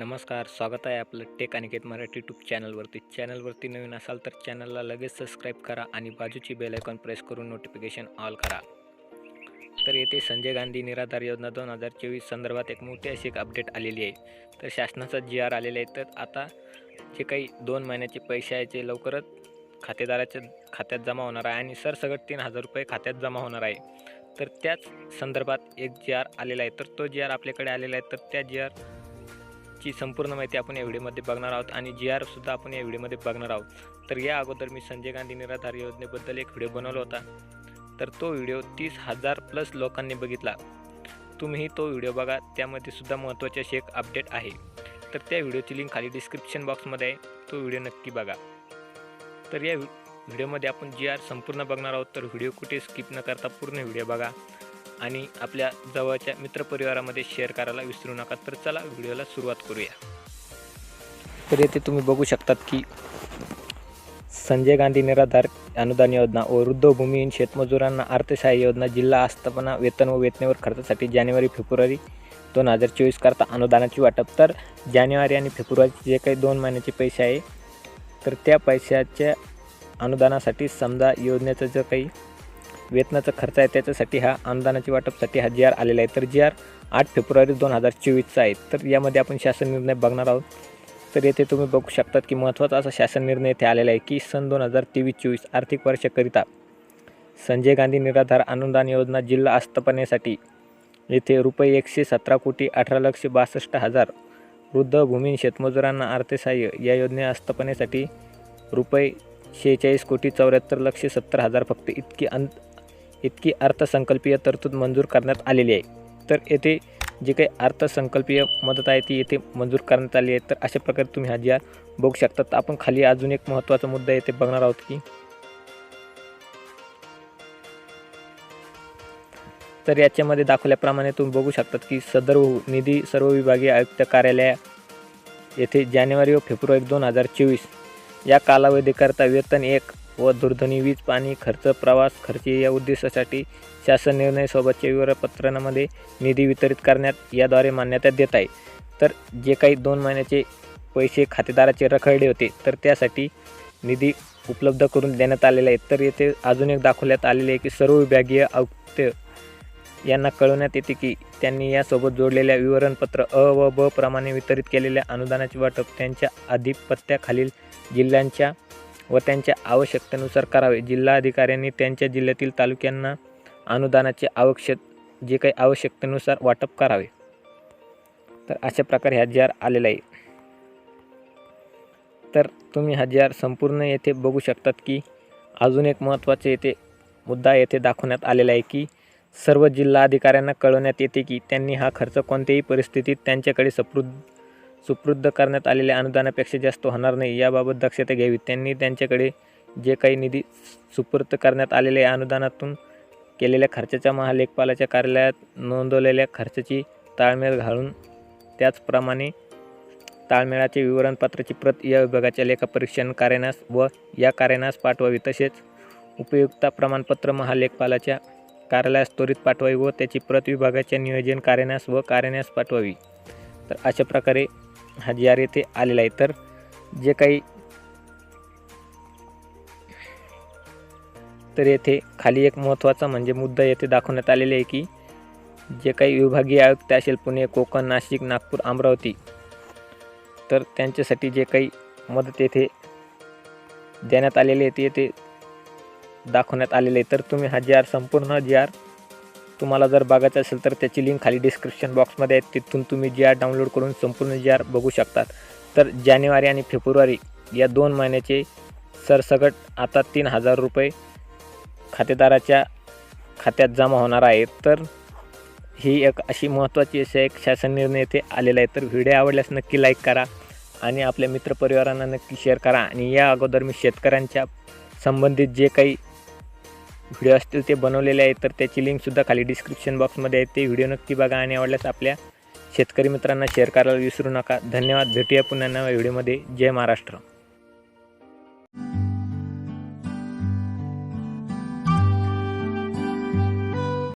नमस्कार स्वागत आहे आपलं टेक अनिकेत मराठी यूट्यूब चॅनलवरती. चॅनलवरती नवीन असाल तर चॅनलला लगेच सबस्क्राईब करा आणि बाजूची बेल आयकॉन प्रेस करून नोटिफिकेशन ऑल करा. तर येथे संजय गांधी निराधार योजना दोन हजार चोवीस संदर्भात एक मोठी अशी एक अपडेट आलेली आहे. तर शासनाचा जी आर आलेला आहे. तर आता जे काही दोन महिन्याचे पैसे आहे ते लवकरच खातेदाराच्या खात्यात जमा होणार आहे आणि सरसगट तीन हजार रुपये खात्यात जमा होणार आहे. तर त्याच संदर्भात एक जी आर आलेला आहे. तर तो जी आर आपल्याकडे आलेला आहे. तर त्या जी आर ची संपूर्ण माहिती आपण या व्हिडिओमध्ये बघणार आहोत आणि जी आरसुद्धा आपण या व्हिडिओमध्ये बघणार आहोत. तर या अगोदर मी संजय गांधी निराधार योजनेबद्दल एक व्हिडिओ बनवला होता. तर तो व्हिडिओ तीस हजार प्लस लोकांनी बघितला. तुम्हीही तो व्हिडिओ बघा त्यामध्ये सुद्धा महत्त्वाचे असे एक अपडेट आहे. तर त्या व्हिडिओची लिंक खाली डिस्क्रिप्शन बॉक्समध्ये आहे. तो व्हिडिओ नक्की बघा. तर या व्हिडिओमध्ये आपण जी आर संपूर्ण बघणार आहोत. तर व्हिडिओ कुठे स्किप न करता पूर्ण व्हिडिओ बघा. आणि आपल्या जवळच्या मित्रपरिवारामध्ये शेअर करायला विसरू नका. तर चला व्हिडिओला सुरुवात करूया. तर येथे तुम्ही बघू शकतात की संजय गांधी निराधार अनुदान योजना व वृद्धभूमीहीन शेतमजुरांना अर्थसहाय्य योजना जिल्हा आस्थापना वेतन व वेतनेवर खर्चासाठी जानेवारी फेब्रुवारी दोन हजार चोवीस करता अनुदानाची वाटप. तर जानेवारी आणि फेब्रुवारीचे जे काही दोन महिन्याचे पैसे आहे तर त्या पैशाच्या अनुदानासाठी समजा योजनेचं जर काही वेतनाचा खर्च आहे त्याच्यासाठी हा अनुदानाची वाटपसाठी हा जी आर आलेला आहे. तर जी आर आठ फेब्रुवारी दोन हजार चोवीसचा आहे. तर यामध्ये आपण शासन निर्णय बघणार आहोत. तर येथे तुम्ही बघू शकतात की महत्त्वाचा असा शासन निर्णय येथे आलेला आहे की सन दोन हजार तेवीस चोवीस आर्थिक वर्षाकरिता संजय गांधी निराधार अनुदान योजना जिल्हा आस्थापनेसाठी येथे रुपये एकशे सतरा कोटी अठरा लक्ष बासष्ट हजार वृद्ध भूमीन शेतमजुरांना अर्थसहाय्य या योजने आस्थापनेसाठी रुपये शेहेचाळीस कोटी चौऱ्याहत्तर लक्ष सत्तर हजार फक्त इतकी अंत इतकी अर्थसंकल्पीय तरतूद मंजूर करण्यात आलेली आहे. तर येथे जी काही अर्थसंकल्पीय मदत आहे ती येथे मंजूर करण्यात आली आहे. तर अशा प्रकारे तुम्ही हा जी आर बघू शकता. तर आपण खाली अजून एक महत्त्वाचा मुद्दा येथे बघणार आहोत की तर याच्यामध्ये दाखवल्याप्रमाणे तुम्ही बघू शकतात की सदर निधी सर्व विभागीय आयुक्त कार्यालय येथे जानेवारी व फेब्रुवारी दोन हजार चोवीस या कालावधीकरता वेतन एक व दूरध्वनी वीज पाणी खर्च प्रवास खर्च या उद्देशासाठी शासन निर्णय सोबतच्या विवरणपत्रांमध्ये निधी वितरित करण्यात याद्वारे मान्यता देत आहे. तर जे काही दोन महिन्याचे पैसे खातेदाराचे रखडले होते तर त्यासाठी निधी उपलब्ध करून देण्यात आलेला आहे तर येथे अजून एक दाखवण्यात आलेले आहे की सर्व विभागीय आयुक्त यांना कळवण्यात येते की त्यांनी यासोबत जोडलेल्या विवरणपत्र अ व ब प्रमाणे वितरित केलेल्या अनुदानाचे वाटप त्यांच्या आधिपत्याखालील जिल्ह्यांच्या व त्यांच्या आवश्यकतेनुसार करावे. जिल्हा अधिकाऱ्यांनी त्यांच्या जिल्ह्यातील तालुक्यांना अनुदानाचे आवश्यक जे काही आवश्यकतेनुसार वाटप करावे. तर अशा प्रकारे हा आलेला आहे. तर तुम्ही हा संपूर्ण येथे बघू शकतात की अजून एक महत्त्वाचे येथे मुद्दा येथे दाखवण्यात आलेला आहे की सर्व जिल्हा अधिकाऱ्यांना कळवण्यात येते की त्यांनी हा खर्च कोणत्याही परिस्थितीत त्यांच्याकडे सपृद सुपृद्ध करण्यात आलेल्या अनुदानापेक्षा जास्त होणार नाही. याबाबत दक्षता घ्यावी. त्यांनी त्यांच्याकडे जे काही निधी सुपूर्द करण्यात आलेल्या अनुदानातून केलेल्या खर्चाच्या महालेखपालाच्या कार्यालयात नोंदवलेल्या खर्चाची ताळमेळ घालून त्याचप्रमाणे ताळमेळाचे विवरणपत्राची प्रत या विभागाच्या लेखापरीक्षण कार्यान्यास व या कार्यानास पाठवावी. तसेच उपयुक्ता प्रमाणपत्र महालेखपालाच्या कार्यालयास त्वरित पाठवावी व त्याची प्रत विभागाच्या नियोजन कार्यान्यास व कार्यान्यास पाठवावी. तर अशा प्रकारे हा जी आर येथे आलेला आहे तर जे काही तर येथे खाली एक महत्त्वाचा म्हणजे मुद्दा येथे दाखवण्यात आलेले आहे की जे काही विभागीय आयुक्त असेल पुणे कोकण नाशिक नागपूर अमरावती तर त्यांच्यासाठी जे काही मदत येथे देण्यात आलेली आहे ते येथे दाखवण्यात आलेले आहे. तर तुम्ही हा जी आर संपूर्ण जी आर तुम्हाला जर बघायचं असेल तर त्याची लिंक खाली डिस्क्रिप्शन बॉक्समध्ये आहे. तिथून तुम्ही जी आर डाउनलोड करून संपूर्ण जी आर बघू शकतात. तर जानेवारी आणि फेब्रुवारी या दोन महिन्याचे सरसकट आता तीन हजार रुपये खातेदाराच्या खात्यात जमा होणार आहे. तर ही एक अशी महत्त्वाची अशी एक शासन निर्णय येथे आलेला आहे. तर व्हिडिओ आवडल्यास नक्की लाईक करा आणि आपल्या मित्रपरिवारांना नक्की शेअर करा. आणि या अगोदर मी शेतकऱ्यांच्या संबंधित जे काही व्हिडिओ असतील ते बनवलेले आहेत तर त्याची लिंकसुद्धा खाली डिस्क्रिप्शन बॉक्समध्ये आहे. ते व्हिडिओ नक्की बघा आणि आवडल्यास आपल्या शेतकरी मित्रांना शेअर करायला विसरू नका. धन्यवाद. भेटूया पुन्हा नव्या व्हिडिओमध्ये जय महाराष्ट्र.